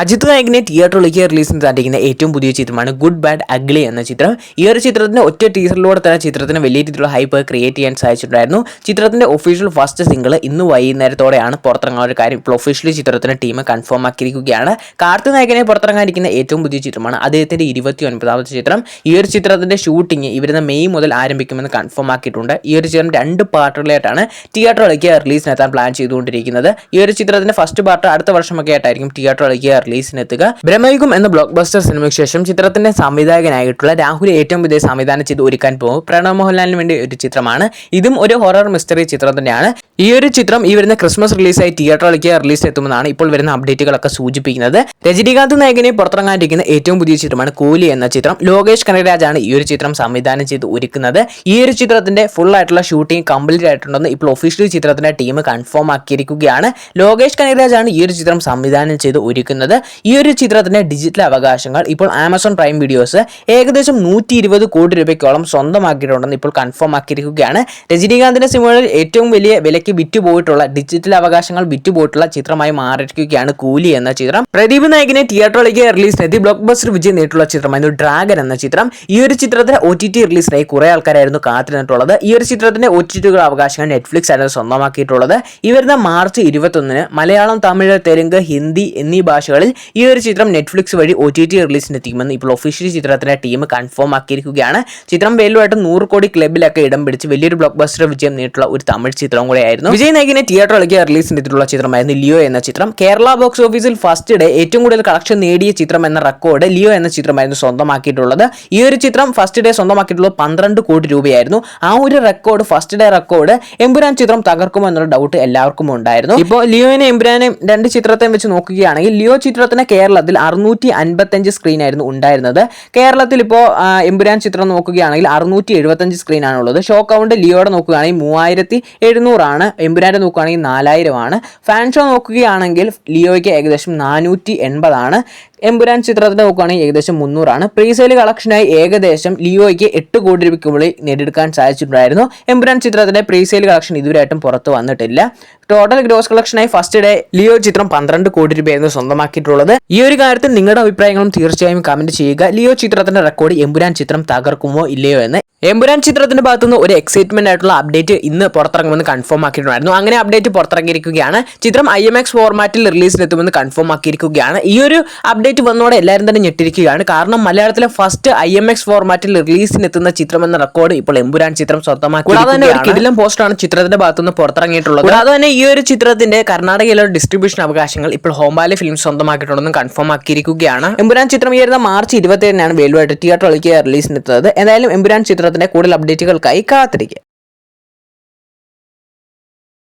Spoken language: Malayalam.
അജിത് നായകിനെ തിയേറ്ററിലേക്ക് റിലീസ് താണ്ടിക്കുന്ന ഏറ്റവും പുതിയ ചിത്രമാണ് ഗുഡ് ബാഡ് അഗ്ലി എന്ന ചിത്രം. ഈ ഒരു ചിത്രത്തിന്റെ ഒറ്റ ടീസറിലൂടെ തന്നെ ചിത്രത്തിന് വലിയ രീതിയിലുള്ള ഹൈപ്പ് ക്രിയേറ്റ് ചെയ്യാൻ സാധിച്ചിട്ടുണ്ടായിരുന്നു. ചിത്രത്തിന്റെ ഒഫീഷ്യൽ ഫസ്റ്റ് സിംഗിൾ ഇന്ന് വൈകുന്നേരത്തോടെയാണ് പുറത്തിറങ്ങാൻ ഒരു കാര്യം. ഇപ്പോൾ ഒഫീഷ്യലി ചിത്രത്തിന്റെ ടീം കൺഫേം ആക്കിയിരിക്കുകയാണ്. കാർത്തി നായകനെ പുറത്തിറങ്ങാനിരിക്കുന്ന ഏറ്റവും പുതിയ ചിത്രമാണ് അദ്ദേഹത്തിന്റെ ഇരുപത്തി ഒൻപതാമത്തെ ചിത്രം. ഈ ഒരു ചിത്രത്തിന്റെ ഷൂട്ടിംഗ് ഇവരുന്ന മെയ് മുതൽ ആരംഭിക്കുമെന്ന് കൺഫേം ആക്കിയിട്ടുണ്ട്. ഈ ഒരു ചിത്രം രണ്ട് പാർട്ടുകളായിട്ടാണ് തിയേറ്ററിലേക്ക് റിലീസിനെത്താൻ പ്ലാൻ ചെയ്തുകൊണ്ടിരിക്കുന്നത്. ഈ ഒരു ചിത്രത്തിന്റെ ഫസ്റ്റ് പാർട്ട് അടുത്ത വർഷമൊക്കെ ആയിട്ടായിരിക്കും തിയേറ്ററിലേക്ക് റിലീസിനെത്തുക. ബ്രഹ്മയുഗം എന്ന ബ്ലോക്ക് ബസ്റ്റർ സിനിമയ്ക്ക് ശേഷം ചിത്രത്തിന്റെ സംവിധായകനായിട്ടുള്ള രാഹുൽ ഏറ്റവും പുതിയ സംവിധാനം ചെയ്ത് ഒരുക്കാൻ പോകും. പ്രണവ് മോഹൻലാലിന് വേണ്ടി ഒരു ചിത്രമാണ്. ഇതും ഒരു ഹൊറർ മിസ്റ്ററി ചിത്രം തന്നെയാണ്. ഈ ഒരു ചിത്രം ഈ വരുന്ന ക്രിസ്മസ് റിലീസായി തിയേറ്ററിലേക്ക് റിലീസ് എത്തുമെന്നാണ് ഇപ്പോൾ വരുന്ന അപ്ഡേറ്റുകളൊക്കെ സൂചിപ്പിക്കുന്നത്. രജനീകാന്ത് നായകനെ പുറത്തിറങ്ങാനിരിക്കുന്ന ഏറ്റവും പുതിയ ചിത്രമാണ് കൂലി എന്ന ചിത്രം. ലോകേഷ് കനകരാജാണ് ഈ ഒരു ചിത്രം സംവിധാനം ചെയ്ത് ഒരുക്കുന്നത്. ഈ ഒരു ചിത്രത്തിന്റെ ഫുൾ ആയിട്ടുള്ള ഷൂട്ടിംഗ് കംപ്ലീറ്റ് ആയിട്ടുണ്ടെന്ന് ഇപ്പോൾ ഒഫീഷ്യൽ ചിത്രത്തിന്റെ ടീം കൺഫേം ആക്കിയിരിക്കുകയാണ്. ലോകേഷ് കനകരാജാണ് ഈ ഒരു ചിത്രം സംവിധാനം ചെയ്ത് ഒരുക്കുന്നത്. ഈ ഒരു ചിത്രത്തിന്റെ ഡിജിറ്റൽ അവകാശങ്ങൾ ഇപ്പോൾ ആമസോൺ പ്രൈം വീഡിയോസ് ഏകദേശം നൂറ്റി ഇരുപത് കോടി രൂപയ്ക്കോളം സ്വന്തമാക്കിയിട്ടുണ്ടെന്ന് ഇപ്പോൾ കൺഫേം ആക്കിയിരിക്കുകയാണ്. രജനീകാന്തിന്റെ സിനിമകളിൽ ഏറ്റവും വലിയ വിലയ്ക്ക് വിറ്റുപോയിട്ടുള്ള ഡിജിറ്റൽ അവകാശങ്ങൾ വിറ്റുപോയിട്ടുള്ള ചിത്രമായി മാറിയിരിക്കുകയാണ് കൂലി എന്ന ചിത്രം. പ്രദീപ് നായകിനെ തിയേറ്ററിലേക്ക് റിലീസ് ചെയ്ത് ബ്ലോക്ക് ബസ്റ്റർ വിജയം നേരിട്ടുള്ള ചിത്രമായിരുന്നു ഡ്രാഗൻ എന്ന ചിത്രം. ഈ ഒരു ചിത്രത്തിന് ഒ ടി ടി റിലീസിനായി കുറെ ആൾക്കാരായിരുന്നു കാത്തിരുന്നിട്ടുള്ളത്. ഈ ഒരു ചിത്രത്തിന്റെ ഒ ടി ടി അവകാശങ്ങൾ നെറ്റ്ഫ്ലിക്സ് ആയിരുന്നു സ്വന്തമാക്കിയിട്ടുള്ളത്. ഈ വരുന്ന മാർച്ച് ഇരുപത്തൊന്നിന് മലയാളം തമിഴ് തെലുങ്ക് ഹിന്ദി എന്നീ ഭാഷകളിൽ ഈ ഒരു ചിത്രം നെറ്റ്ഫ്ലിക്സ് വഴി ഒ ടി ടി റിലീസിനെത്തിക്കുമെന്ന് ഇപ്പോൾ ഒഫീഷ്യലി ചിത്രത്തിന്റെ ടീം കൺഫേം ആക്കിയിരിക്കുകയാണ്. ചിത്രം വേലുമായിട്ട് നൂറ് കോടി ക്ലബിലൊക്കെ ഇടം പിടിച്ച് വലിയൊരു ബ്ലോക്ക് ബസ്റ്റർ വിജയം നേരിട്ടുള്ള ഒരു തമിഴ് ചിത്രം കൂടെയായിരുന്നു. വിജയ് നായകിനെ തിയേറ്ററിലേക്ക് റിലീസിനെത്തിയിട്ടുള്ള ചിത്രമായിരുന്നു ലിയോ എന്ന ചിത്രം. കേരള ബോക്സ് ഓഫീസിൽ ഫസ്റ്റ് ഡേ ഏറ്റവും കൂടുതൽ കളക്ഷൻ നേടിയ ചിത്രം എന്ന റെക്കോർഡ് ലിയോ എന്ന ചിത്രമായിരുന്നു സ്വന്തമാക്കിയിട്ടുള്ളത്. ഈ ഒരു ചിത്രം ഫസ്റ്റ് ഡേ സ്വന്തമാക്കിയിട്ടുള്ളത് പന്ത്രണ്ട് കോടി രൂപയായിരുന്നു. ആ ഒരു record first day record Empuraan ചിത്രം തകർക്കുമോ എന്നുള്ള ഡൗട്ട് എല്ലാവർക്കും ഉണ്ടായിരുന്നു. ഇപ്പോൾ ലിയോനെ എമ്പുരാനെയും രണ്ട് ചിത്രത്തെയും വെച്ച് നോക്കുകയാണെങ്കിൽ ലിയോ ചിത്രത്തിന് കേരളത്തിൽ അറുന്നൂറ്റി അൻപത്തഞ്ച് സ്ക്രീൻ ആയിരുന്നു ഉണ്ടായിരുന്നത്. കേരളത്തിൽ ഇപ്പോൾ എമ്പുരാൻ ചിത്രം നോക്കുകയാണെങ്കിൽ അറുന്നൂറ്റി എഴുപത്തഞ്ച് സ്ക്രീൻ ആണുള്ളത് ഷോ കൗണ്ട് ലിയോടെ നോക്കുകയാണെങ്കിൽ മൂവായിരത്തി എഴുന്നൂറാണ് എമ്പുരാന്റെ നോക്കുകയാണെങ്കിൽ നാലായിരമാണ്. ഫാൻ ഷോ നോക്കുകയാണെങ്കിൽ ലിയോയ്ക്ക് ഏകദേശം നാനൂറ്റി എൺപതാണ് എമ്പുരാൻ ചിത്രത്തിന് നോക്കുകയാണെങ്കിൽ ഏകദേശം മുന്നൂറാണ്. പ്രീസെയിൽ കളക്ഷനായി ഏകദേശം ലിയോയ്ക്ക് എട്ട് കോടി രൂപയ്ക്ക് മുകളിൽ നേടിയെടുക്കാൻ സാധിച്ചിട്ടുണ്ടായിരുന്നു. എമ്പുരാൻ ചിത്രത്തിന്റെ പ്രീസെയിൽ കളക്ഷൻ ഇതുവരെയായിട്ടും പുറത്ത് വന്നിട്ടില്ല. ടോട്ടൽ ഗ്രോസ് കളക്ഷനായി ഫസ്റ്റ് ഡേ ലിയോ ചിത്രം പന്ത്രണ്ട് കോടി രൂപയായിരുന്നു സ്വന്തമാക്കിയിട്ടുള്ളത് ഈ ഒരു കാര്യത്തിൽ നിങ്ങളുടെ അഭിപ്രായങ്ങളും തീർച്ചയായും കമന്റ് ചെയ്യുക. ലിയോ ചിത്രത്തിന്റെ റെക്കോർഡ് എമ്പുരാൻ ചിത്രം തകർക്കുമോ ഇല്ലയോ എന്ന് എമ്പുരാൻ ചിത്രത്തിന്റെ ഭാഗത്തുനിന്ന് ഒരു എക്സൈറ്റ്മെന്റ് ആയിട്ടുള്ള അപ്ഡേറ്റ് ഇന്ന് പുറത്തിറങ്ങുമെന്ന് കൺഫേം ആക്കിയിട്ടുണ്ടായിരുന്നു. അങ്ങനെ അപ്ഡേറ്റ് പുറത്തിറങ്ങിയിരിക്കുകയാണ്. ചിത്രം ഐ എം എക്സ് ഫോർമാറ്റിൽ റിലീസിനെത്തുമെന്ന് കൺഫേം ആക്കിയിരിക്കുകയാണ്. ഈ ഒരു അപ്ഡേറ്റ് വന്നതോടെ എല്ലാവരും തന്നെ ഞെട്ടിരിക്കുകയാണ്. കാരണം മലയാളത്തിലെ ഫസ്റ്റ് ഐ എം എക്സ് ഫോർമാറ്റിൽ റിലീസിനെത്തുന്ന ചിത്രം എന്ന റെക്കോർഡ് ഇപ്പോൾ എമ്പുരാൻ ചിത്രം സ്വന്തമാക്കി കൂടാതെ തന്നെ ഒരു കിടിലം പോസ്റ്റാണ് ചിത്രത്തിന്റെ ഭാഗത്തുനിന്ന് പുറത്തിറങ്ങിയിട്ടുള്ളത്. കൂടാതെ തന്നെ ഈ ഒരു ചിത്രത്തിന്റെ കർണാടകയിലെ ഡിസ്ട്രിബ്യൂഷൻ അവകാശങ്ങൾ ഇപ്പോൾ ഹോംബാലി ഫിലിം സ്വന്തമാക്കിയിട്ടുണ്ടെന്ന് കൺഫേം ആക്കിയിരിക്കുകയാണ്. എമ്പുരാൻ ചിത്രം ഈ വരുന്ന മാർച്ച് ഇരുപത്തിയേഴിനാണ് വേൾഡ് വൈഡ് തിയേറ്ററിലേക്ക് റിലീസിനെത്തുന്നത് എന്തായാലും എമ്പുരാൻ ചിത്രത്തിന്റെ കൂടുതൽ അപ്ഡേറ്റുകൾക്കായി കാത്തിരിക്കുക.